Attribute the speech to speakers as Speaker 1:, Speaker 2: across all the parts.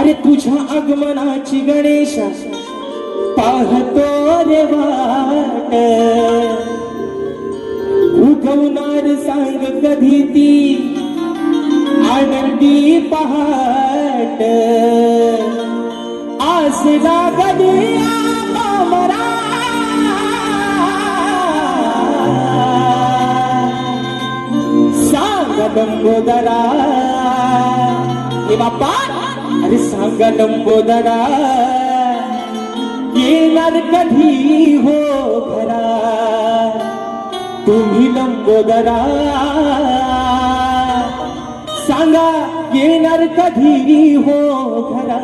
Speaker 1: अरे तुझ्या आगमनाची गणेशा पाहतो रे वाट. उगवणार सांग कधी ती आनंदी पहाट. आस जागदी आम्हाला सांग बंबोदरा हे बाप्पा! सांग लंबोदरा येणार कधी हो घरा तुम्ही लंबोदरा सांगा येणार कधी हो घरा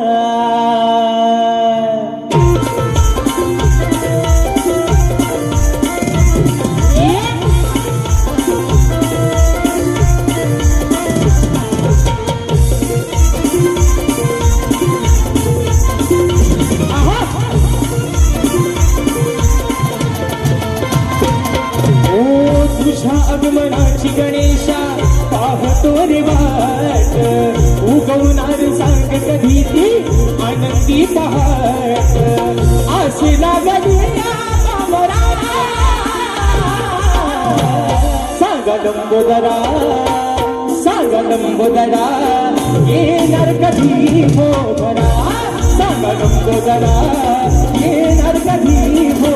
Speaker 1: कधी हो भरा सांगा लंबोदरा येणार कधी हो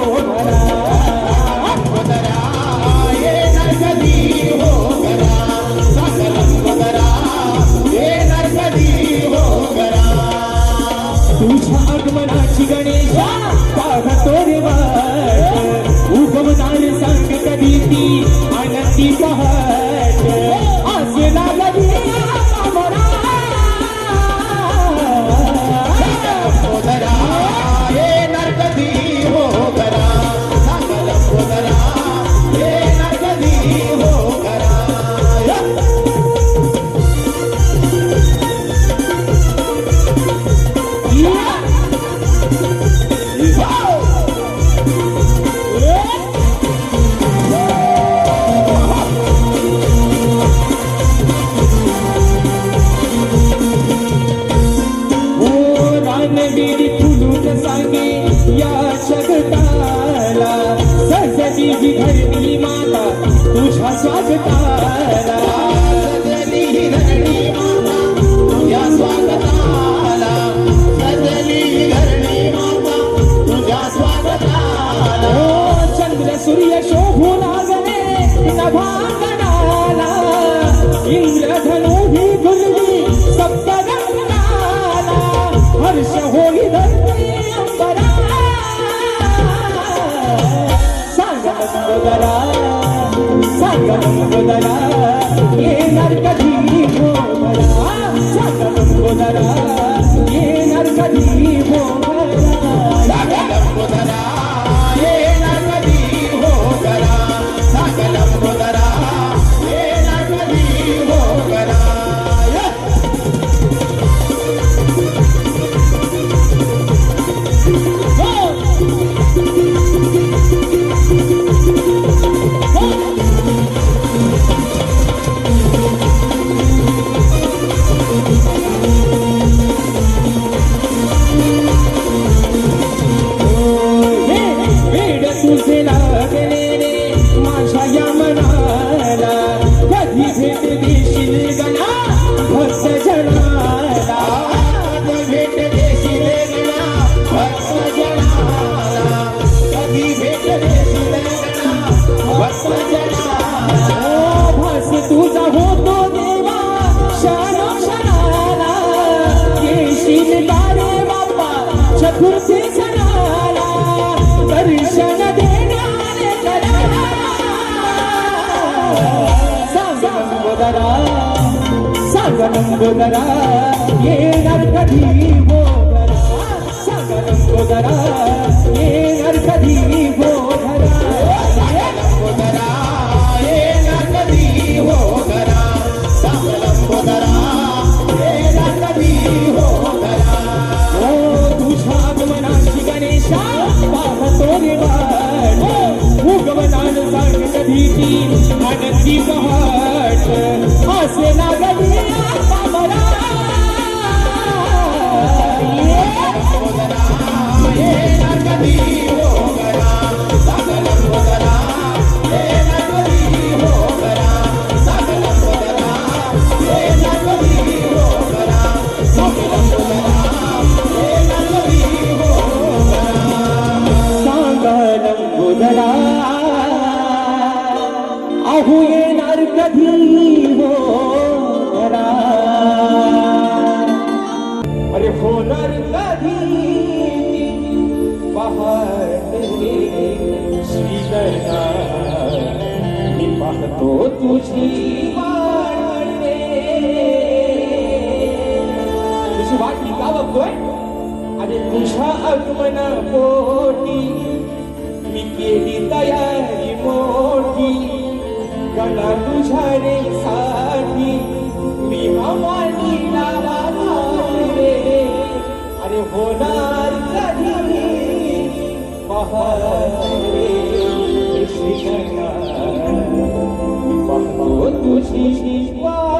Speaker 1: तुझ्या आगमनाची गणेशा पाहतो रे वाट उगवणार सांग कधी ती आनंदी पहाट लंबोदरा सांग लंबोदरा येणार कधी गोदरा भरा सांग येणार कधी पाहतो तुझी वाटे तुझी वाट मी का बघतोय आणि तुझ्या आगमना पोटी मी केली तयारी मोठी गणा तुझ्या रे साठी मी हवानी रे अरे होणार कधी पहाटे श्रीगणा मी पाहतो तुझी वाटे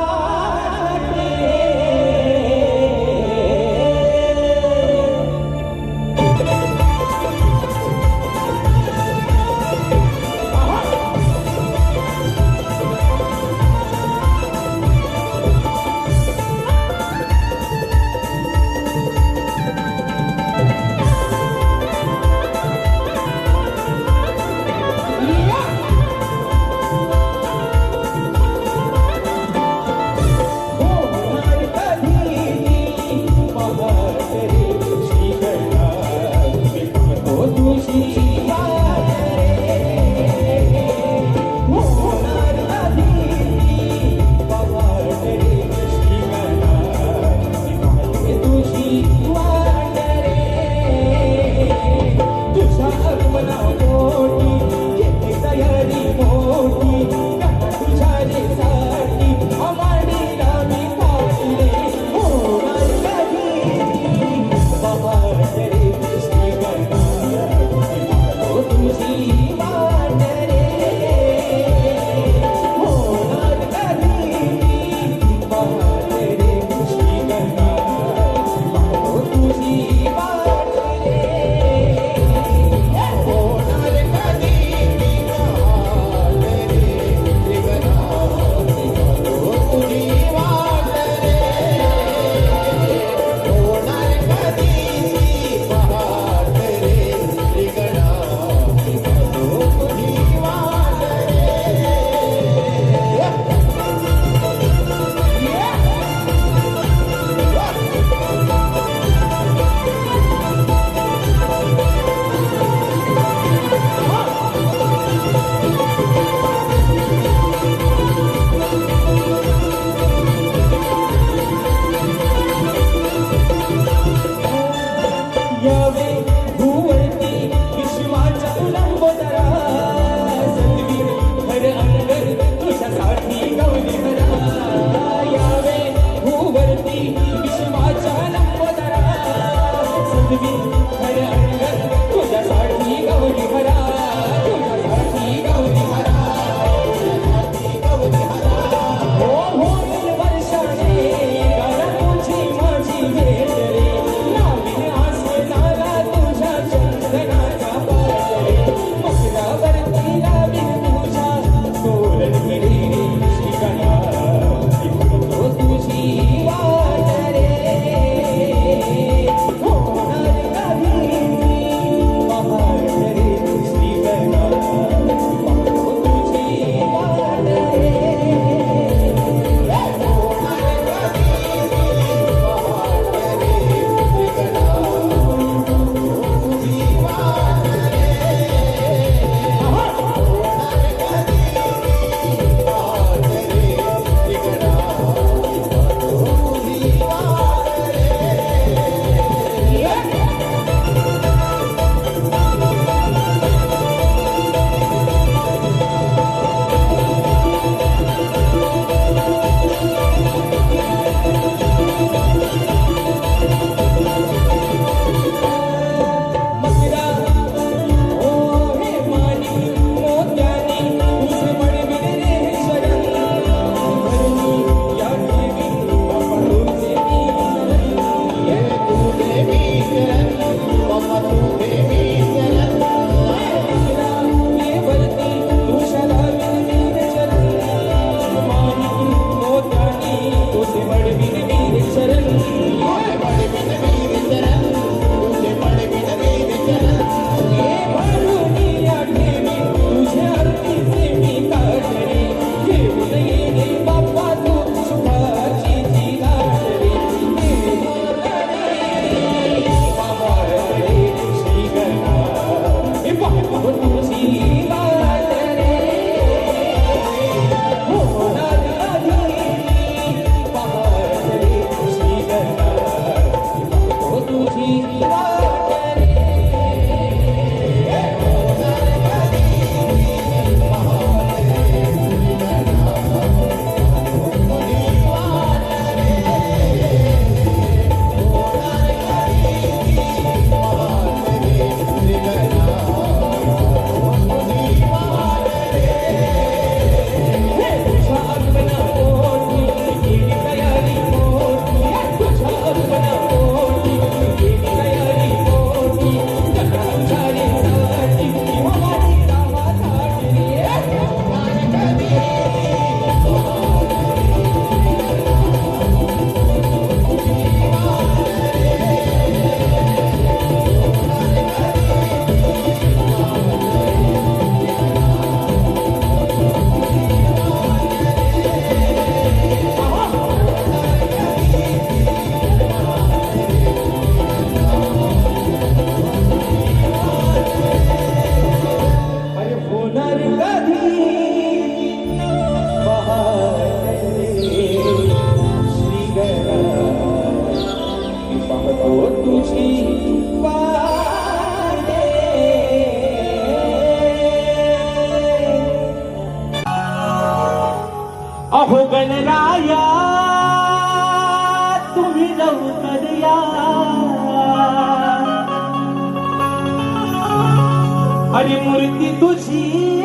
Speaker 1: आणि मूर्ती तुझी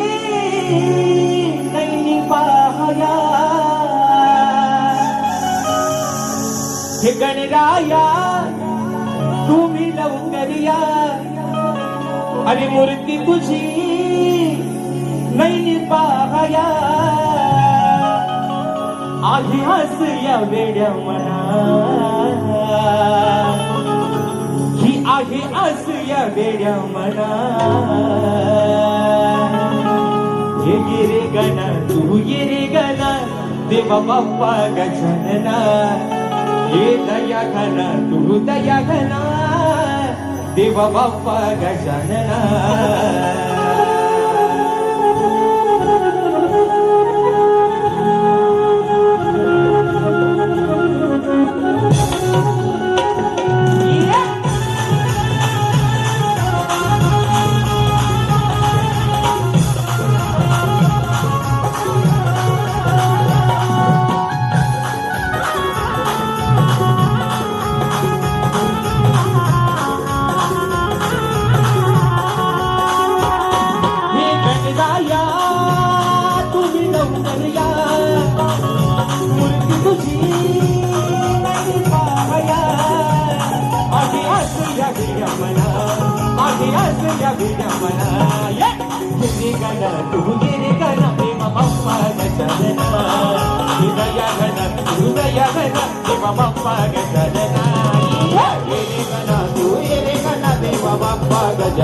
Speaker 1: नैनी पाहया. हे गणराया तुम्ही लवकर या. आणि मूर्ती तुझी नैनी पाहया. आधी हस या वेड्या मना असूया बेड्या मना. हे गिरे गणा तू गिरे गणा देव बाप्पा गजनना हे दया घना तू दया घना देव बाप्पा गजनना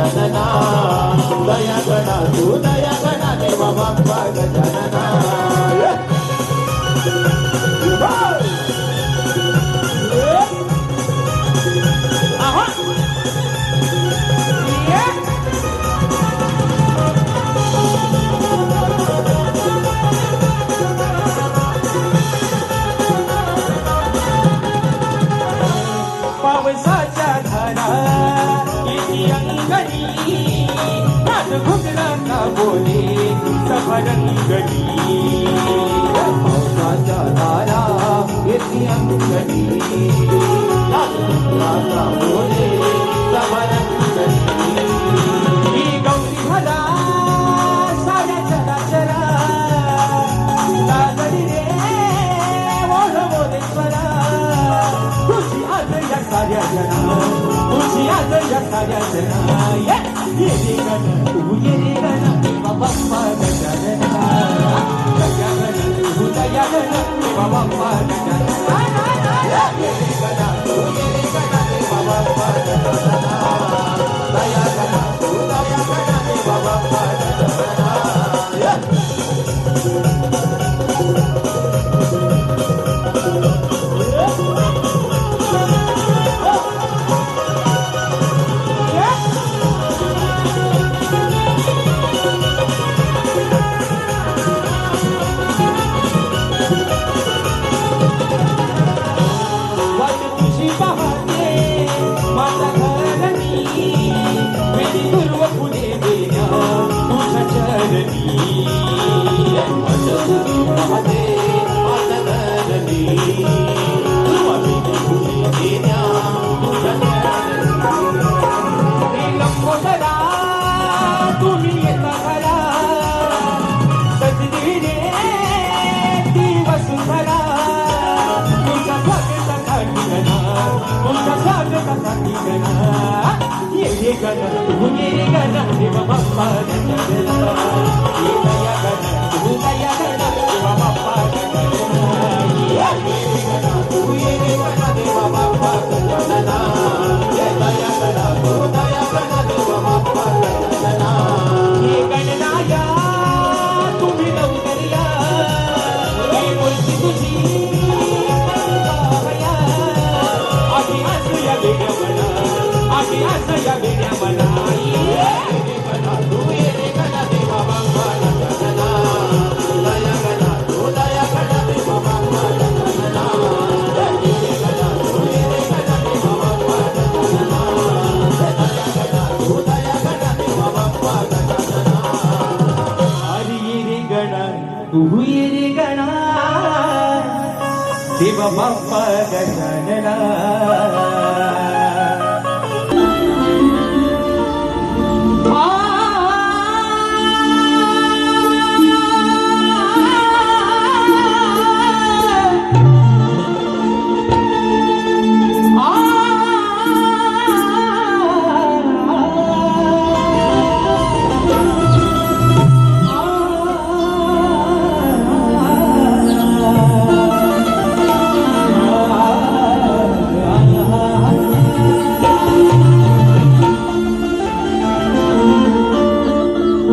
Speaker 1: गजानना
Speaker 2: दया गणा तू दया गणा देवा बाप्पा गजानना
Speaker 1: मरण घडी पावसाच्या तारा येती
Speaker 2: अंगडी राजा बोले समरण
Speaker 1: घडी गौरी भला साऱ्या चराचरा कागडी रे ओढ बोलेश्वरा खुशी आज या साऱ्या जना खुशी आज या साऱ्या जना ये रे गण तू ये रे गण
Speaker 2: Yeah. جلبي
Speaker 1: يا حسن حبيبي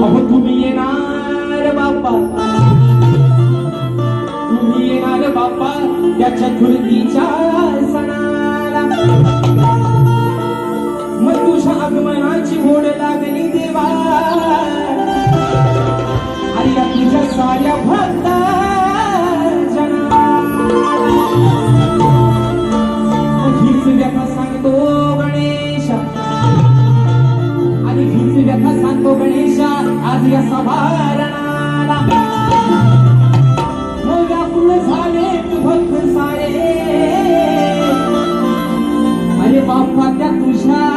Speaker 1: अहो तुम्ही येणार बाप्पा. तुम्ही येणार बाप्पा त्या चतुर्थीच्या सणाला मग तुझ्या आगमनाची ओढ लागली देवा. अरे या तुझ्या साऱ्या भक्त हीच व्यथा सांगतो गणेश. आणि हीच व्यथा सांगतो गणेशा. आज या सभारणाला व्याकुळ झाले भक्त सारे अरे बाप्पा त्या तुझ्या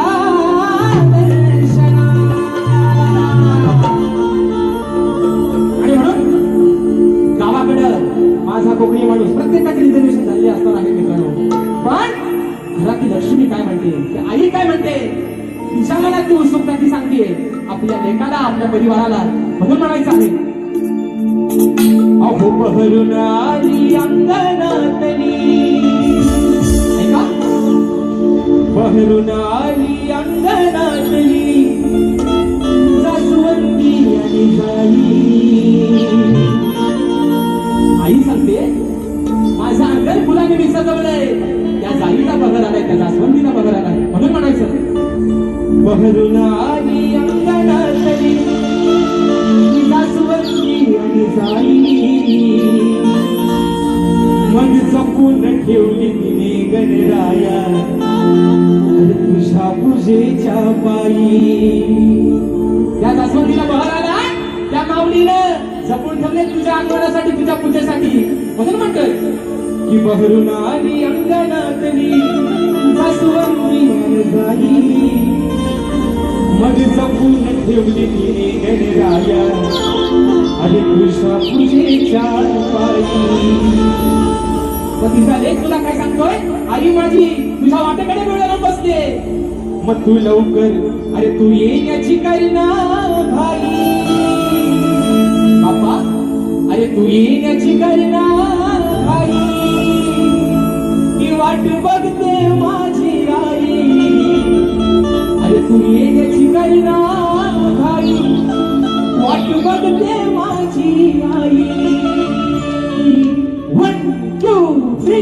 Speaker 1: माझा कोकणी माणूस प्रत्येकाची रिझर्वेशन झालेली असणार आहे मित्रांनो पण घरातली लक्ष्मी काय म्हणते आई काय म्हणते? ती उत्सुकता ती सांगते. आपल्या लेकाला आपल्या परिवाराला. म्हणून म्हणायचं आहे. अहो बहरून आली अंगणातली. ऐका बहरून आली अंगणातली. जास्वंदी आणि जाई आई सांगते माझ्या अंगण फुलाने विसरवलंय त्या जाईला बघर आलाय त्या जास्वंदीला बघर आलाय. म्हणून म्हणायचं. बहरून आली अंगणातली. जास्वंदी आणि जाई. मन जपून ठेवली तिने गणराया. तुझ्या पूजेच्या पायी. त्या जास्वंदीला बहर आला. त्या माऊलीला जपून ठेवले तुझ्या अंगणासाठी तुझ्या पूजेसाठी. म्हणून म्हणतोय की बहरून आली मग जपून ठेवली तिने गणराया. अरे मग तिचा लेख तुला काय सांगतोय? आई माझी तुझ्या वाटेकडे बसते. मग तू लवकर अरे तू येण्याची करीना भाई. बाप्पा अरे तू येण्याची करीना अरे तू येण्याची करीना भाई वाट बघते माझी आई वन टू थ्री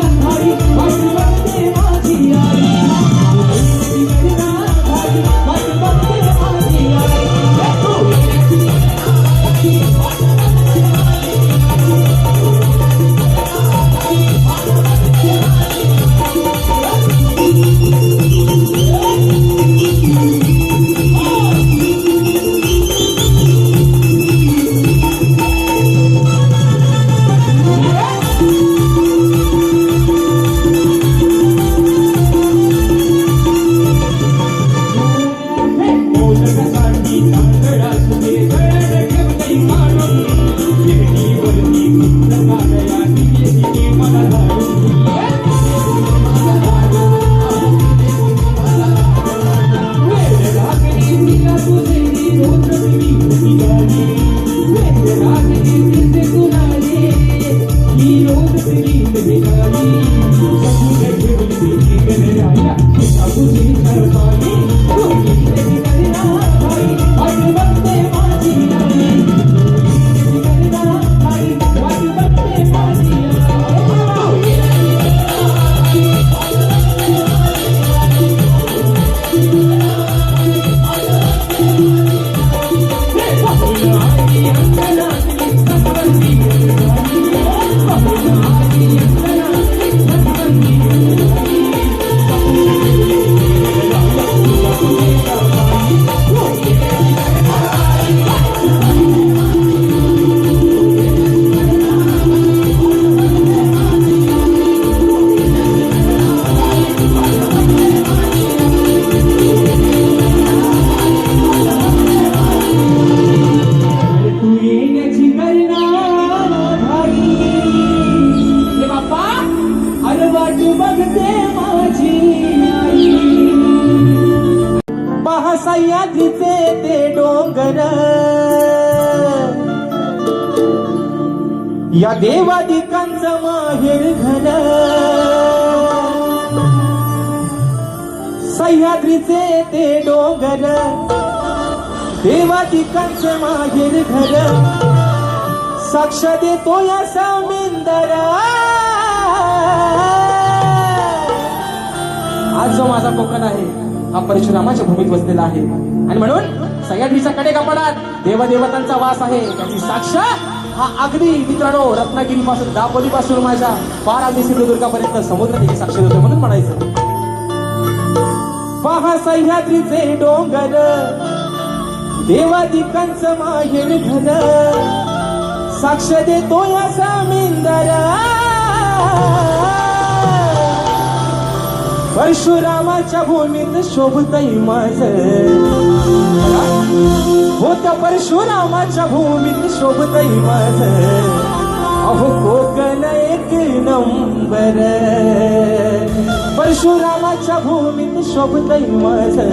Speaker 1: देवादिकांचं माहेर घर साक्ष देतो या सामिंदर. आज जो माझा कोकण आहे. हा परशुरामाच्या भूमीत बसलेला आहे. आणि म्हणून सह्याद्रीच्या कडे कपाडात देवदेवतांचा वास आहे. त्याची साक्ष हा अगदी मित्रांनो रत्नागिरी पासून दापोली पासून माझ्या पार आधी सिंधुदुर्गापर्यंत समुद्र त्याची साक्ष देतो म्हणून म्हणायचं. पहा सह्याद्रीचे डोंगर. देवादिकांचं माहेर घर साक्ष देतो या सामिंदर परशुरामाच्या भूमीत शोभतई माझ. होत परशुरामाच्या भूमीत शोभतई माझ. अहो कोकण एक नंबर. परशुरामाच्या भूमीत शोभतई माझ.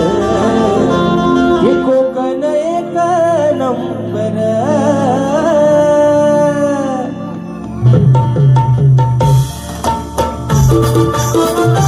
Speaker 1: नंबर सह्याद्रीचे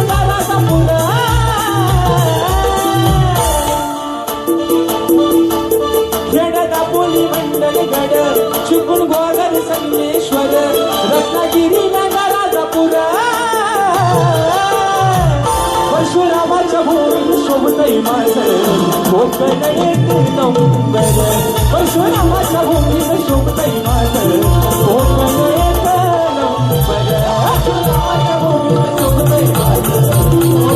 Speaker 1: शोभतय माझं कोकणय कौंबर परशुरामाच्या भूमीत शोभतय माझं कोकणय कौंबर परशुरामाच्या भूमीत शोभतय माझं